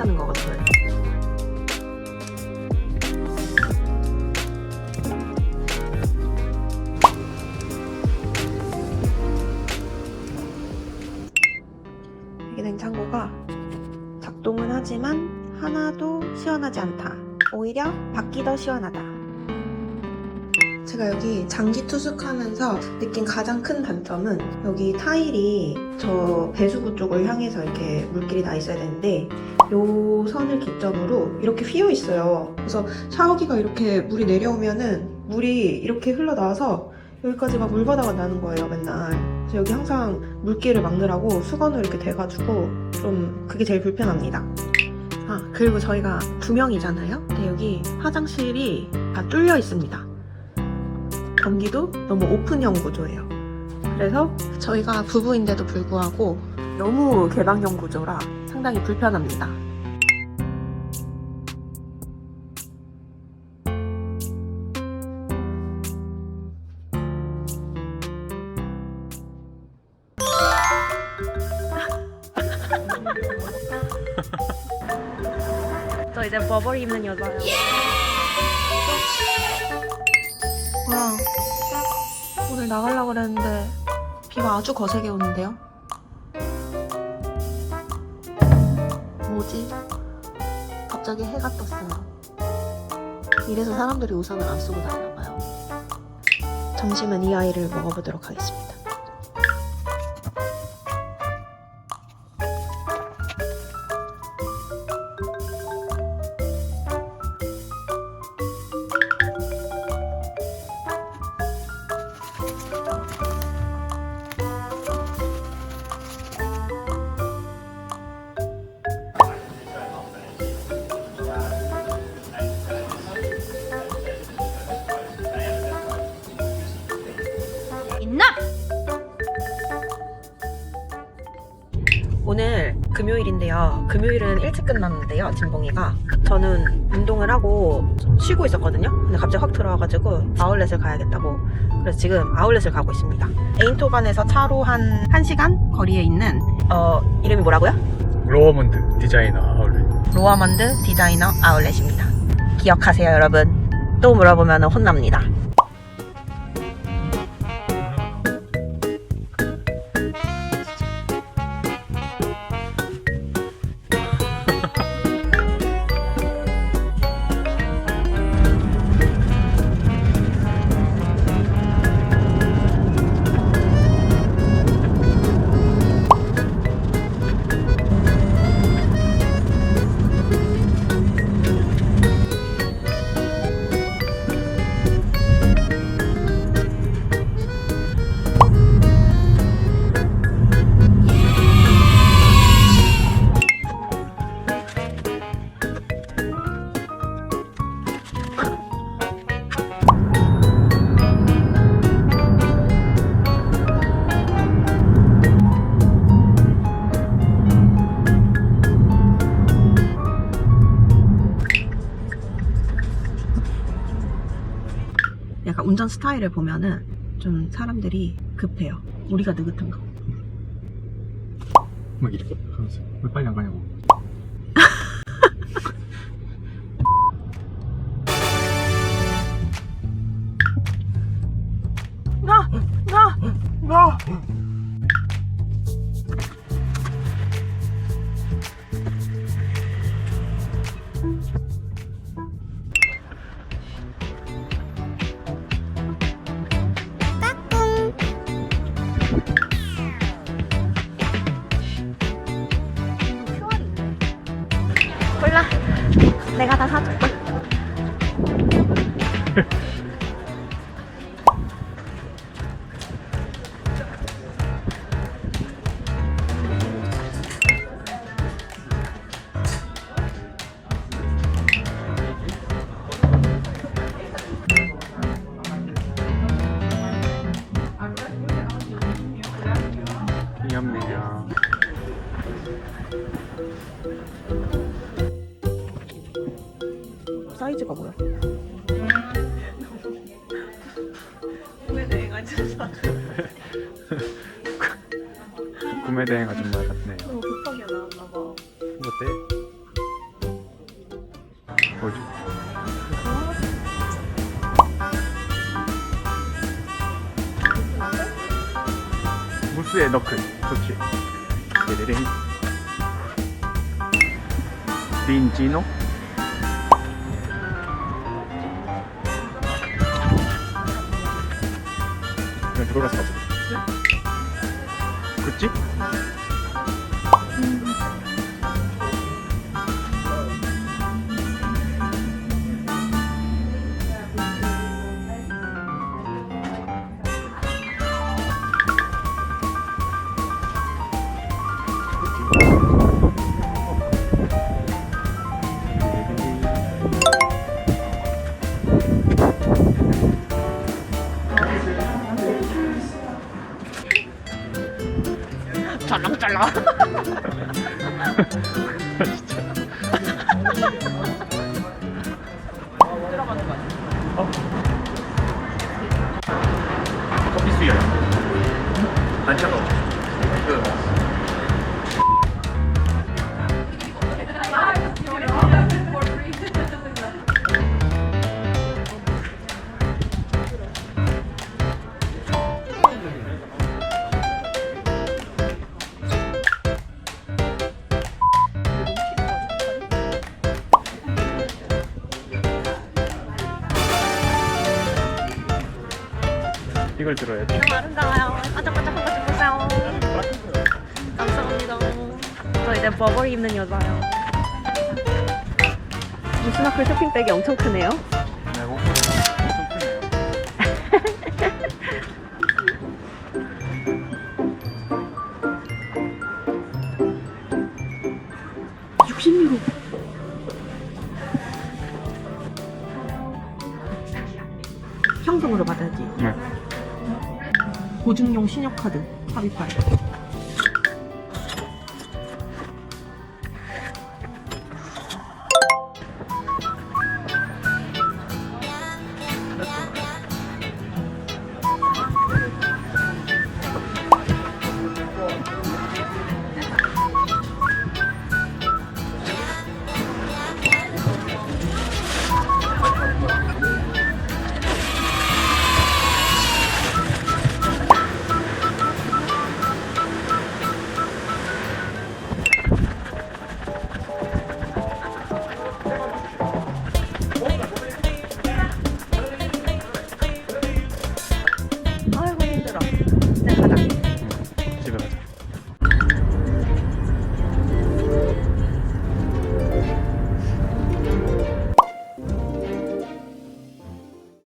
하는 거거든요. 이게 냉장고가 작동은 하지만 하나도 시원하지 않다. 오히려 밖이 더 시원하다. 제가 여기 장기 투숙하면서 느낀 가장 큰 단점은 여기 타일이 저 배수구 쪽을 향해서 이렇게 물길이 나 있어야 되는데 요 선을 기점으로 이렇게 휘어 있어요. 그래서 샤워기가 이렇게 물이 내려오면은 물이 이렇게 흘러나와서 여기까지 막 물바다가 나는 거예요, 맨날. 그래서 여기 항상 물길을 막느라고 수건으로 이렇게 대가지고 좀 그게 제일 불편합니다. 아, 그리고 저희가 두 명이잖아요? 근데 여기 화장실이 다 뚫려 있습니다. 변기도 너무 오픈형 구조예요. 그래서 저희가 부부인데도 불구하고 너무 개방형 구조라 상당히 불편합니다. 저 이제 버버리 입는 여자예요. 와, 오늘 나가려고 그랬는데 비가 아주 거세게 오는데요. 뭐지? 갑자기 해가 떴어요. 이래서 사람들이 우산을 안 쓰고 다니나 봐요. 점심은 이 아이를 먹어보도록 하겠습니다. 금요일인데요. 금요일은 일찍 끝났는데요, 진봉이가. 저는 운동을 하고 쉬고 있었거든요. 근데 갑자기 확 들어와가지고 아울렛을 가야겠다고. 그래서 지금 아울렛을 가고 있습니다. 에인토반에서 차로 한 1시간 거리에 있는, 어, 이름이 뭐라고요? 로어먼드 디자이너 아울렛 로아먼드 디자이너 아울렛입니다. 기억하세요, 여러분. 또 물어보면 혼납니다. 운전 스타일을 보면은 좀 사람들이 급해요. 우리가 느긋한가? 막 이렇게 하면서 왜 빨리 안 가냐고 사이즈가 뭐야? 왜 내가 진짜 구매 대행 아줌마 같네요 너무 급하게 나왔나 봐. 어때? 뭐지? 무스에 너클 좋지 데레레 린지노 들어가서 가자 그치? 짤랑짤랑. 커피 수혈 안 차가워 너무 아름다워요. 반짝반짝 한번 찍보세요 감사합니다. 저 이제 버버 입는 여자요. 스나클 쇼핑백이 엄청 크네요. 네, 옷보다 엄청 크네요. 60유로. 현금으로 받아야지. 네. 보증용 신용카드 삽입할.